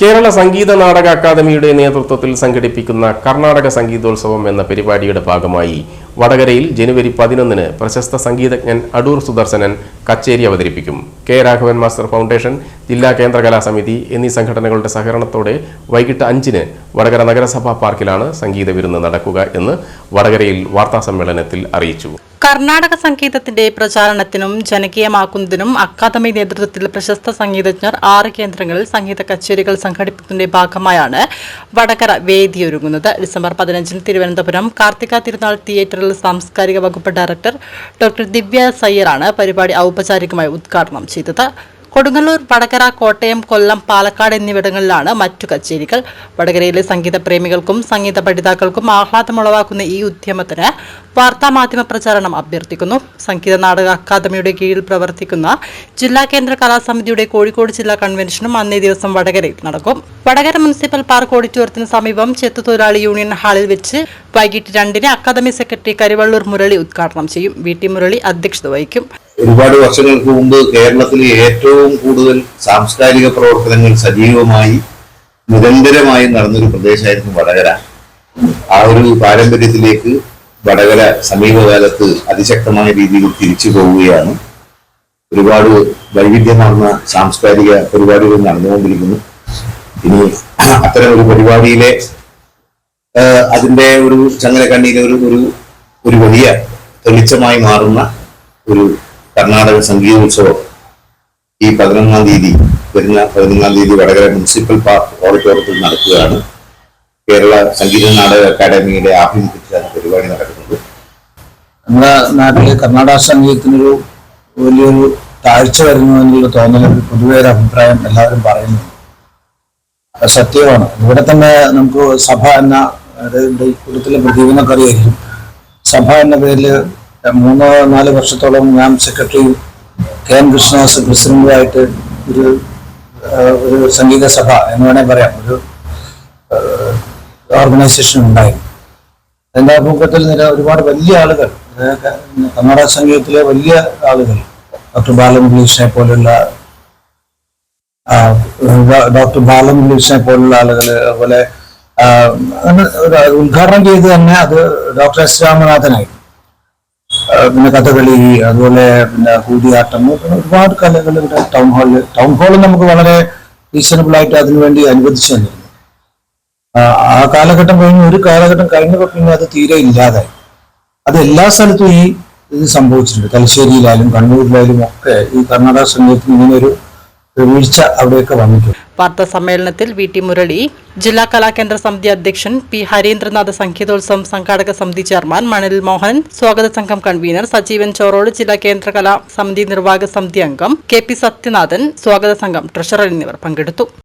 കേരള സംഗീത നാടക അക്കാദമിയുടെ നേതൃത്വത്തിൽ സംഘടിപ്പിക്കുന്ന കർണാടക സംഗീതോത്സവം എന്ന പരിപാടിയുടെ ഭാഗമായി വടകരയിൽ ജനുവരി പതിനൊന്നിന് പ്രശസ്ത സംഗീതജ്ഞൻ അടൂർ സുദർശനൻ കച്ചേരി അവതരിപ്പിക്കും. കെ രാഘവൻ മാസ്റ്റർ ഫൗണ്ടേഷൻ ജില്ലാ കേന്ദ്ര കലാസമിതി എന്നീ സംഘടനകളുടെ സഹകരണത്തോടെ വൈകിട്ട് അഞ്ചിന് വടകര നഗരസഭാ പാർക്കിലാണ് സംഗീത വിരുന്ന് നടക്കുക എന്ന് വടകരയിൽ വാർത്താസമ്മേളനത്തിൽ അറിയിച്ചു. കർണാടക സംഗീതത്തിന്റെ പ്രചാരണത്തിനും ജനകീയമാക്കുന്നതിനും അക്കാദമി നേതൃത്വത്തിൽ പ്രശസ്ത സംഗീതജ്ഞർ ആറ് കേന്ദ്രങ്ങളിൽ സംഗീത കച്ചേരികൾ സംഘടിപ്പിക്കുന്നതിന്റെ ഭാഗമായാണ് വടകര വേദിയൊരുങ്ങുന്നത് ഡിസംബർ പതിനഞ്ചിന് തിരുവനന്തപുരം കാർത്തിക തിരുനാൾ തിയേറ്ററിൽ സാംസ്കാരിക വകുപ്പ് ഡയറക്ടർ ഡോക്ടർ ദിവ്യ സയ്യറാണ് പരിപാടി ഔപചാരികമായി ഉദ്ഘാടനം ചെയ്തത്. കൊടുങ്ങല്ലൂർ വടകര കോട്ടയം കൊല്ലം പാലക്കാട് എന്നിവിടങ്ങളിലാണ് മറ്റു കച്ചേരികൾ. വടകരയിലെ സംഗീത പ്രേമികൾക്കും സംഗീത പഠിതാക്കൾക്കും ആഹ്ലാദമുളവാക്കുന്ന ഈ ഉദ്യമത്തിന് വാർത്താമാധ്യമ പ്രചാരണം അഭ്യർത്ഥിക്കുന്നു. സംഗീത നാടക അക്കാദമിയുടെ കീഴിൽ പ്രവർത്തിക്കുന്ന ജില്ലാ കേന്ദ്ര കലാസമിതിയുടെ കോഴിക്കോട് ജില്ലാ കൺവെൻഷനും അന്നേ ദിവസം വടകരയിൽ നടക്കും. വടകര മുനിസിപ്പൽ പാർക്ക് ഓഡിറ്റോറിയത്തിന് സമീപം ചെത്തുതൊഴിലാളി യൂണിയൻ ഹാളിൽ വെച്ച് വൈകിട്ട് രണ്ടിന് അക്കാദമി സെക്രട്ടറി കരിവള്ളൂർ മുരളി ഉദ്ഘാടനം ചെയ്യും. വി ടി മുരളി അധ്യക്ഷത വഹിക്കും. ഒരുപാട് വർഷങ്ങൾക്ക് മുമ്പ് കേരളത്തിൽ ഏറ്റവും കൂടുതൽ സാംസ്കാരിക പ്രവർത്തനങ്ങൾ സജീവമായി നിരന്തരമായി നടന്നൊരു പ്രദേശമായിരുന്നു വടകര. ആ ഒരു പാരമ്പര്യത്തിലേക്ക് വടകര സമീപകാലത്ത് അതിശക്തമായ രീതിയിൽ തിരിച്ചു പോവുകയാണ്. ഒരുപാട് വൈവിധ്യമാർന്ന സാംസ്കാരിക പരിപാടികൾ നടന്നുകൊണ്ടിരിക്കുന്നു. ഇനി അത്തരം ഒരു പരിപാടിയിലെ അതിന്റെ ഒരു ചങ്ങലക്കണ്ണിയിലെ ഒരു ഒരു വലിയ തെളിച്ചമായി മാറുന്ന ഒരു കർണാടക സംഗീതോത്സവം ഈ പതിനൊന്നാം തീയതി വരുന്ന പതിനൊന്നാം തീയതി വടകര മുനിസിപ്പൽ പാർക്ക് ഓഡിറ്റോറിയത്തിൽ നടക്കുകയാണ്. കേരള സംഗീത നാടക അക്കാദമിയുടെ ആഭിമുഖ്യത്തിലാണ് പരിപാടി നടക്കുന്നത്. നമ്മുടെ നാട്ടിലെ കർണാടക സംഗീതത്തിനൊരു വലിയൊരു താഴ്ച വരുന്നു എന്നുള്ള തോന്നൽ പൊതുവെ ഒരു അഭിപ്രായം എല്ലാവരും പറയുന്നു. സത്യമാണ്. ഇവിടെ തന്നെ നമുക്ക് സഭ എന്ന അതായത് ഈ കൂട്ടത്തിലെ അറിയായിരിക്കും സഭ എന്ന പേരിൽ മൂന്നോ നാല് വർഷത്തോളം ഞാൻ സെക്രട്ടറിയും കെ എൻ കൃഷ്ണദാസ് പ്രസിഡന്റുമായിട്ട് ഒരു ഒരു സംഗീത സഭ എന്ന് വേണമെങ്കിൽ പറയാം. ഒരു ഓർഗനൈസേഷൻ ഉണ്ടായിരുന്നു. അതിന്റെ ആഭിമുഖ്യത്തിൽ നിര ഒരുപാട് വലിയ ആളുകൾ കർണാടക സംഗീതത്തിലെ വലിയ ആളുകൾ ഡോക്ടർ ബാലമുരളീഷിനെ പോലുള്ള ഡോക്ടർ ബാലമുരളീഷിനെ പോലുള്ള ആളുകൾ അതുപോലെ ഉദ്ഘാടനം ചെയ്ത് തന്നെ അത് ഡോക്ടർ എസ് രാമനാഥനായി പിന്നെ കഥകളി അതുപോലെ പിന്നെ കൂടിയാട്ടം ഒരുപാട് കലകൾ ഇവിടെ ടൗൺ ഹാളിൽ ടൗൺ ഹാൾ നമുക്ക് വളരെ റീസണബിൾ ആയിട്ട് അതിനുവേണ്ടി അനുവദിച്ചു തന്നിരുന്നു. ആ കാലഘട്ടം കഴിഞ്ഞ് ഒരു കാലഘട്ടം കഴിഞ്ഞപ്പോൾ പിന്നെ അത് തീരെ ഇല്ലാതായി. അത് എല്ലാ സ്ഥലത്തും ഈ ഇത് സംഭവിച്ചിട്ടുണ്ട്. തലശ്ശേരിയിലായാലും കണ്ണൂരിലായാലും ഒക്കെ ഈ കർണാടക സംഗീതത്തിന് ഇങ്ങനെ ഒരു വീഴ്ച അവിടെയൊക്കെ വന്നിട്ടുണ്ട്. വാർത്താ സമ്മേളനത്തിൽ വി ടി മുരളി ജില്ലാ കലാകേന്ദ്ര സമിതി അധ്യക്ഷൻ പി ഹരീന്ദ്രനാഥ് സംഗീതോത്സവം സംഘാടക സമിതി ചെയർമാൻ മണൽ മോഹൻ സ്വാഗത സംഘം കൺവീനർ സജീവൻ ചോറോട് ജില്ലാ കേന്ദ്ര കലാ സമിതി നിർവാഹക സമിതി അംഗം കെ പി സത്യനാഥൻ സ്വാഗത സംഘം ട്രഷറർ എന്നിവർ പങ്കെടുത്തു.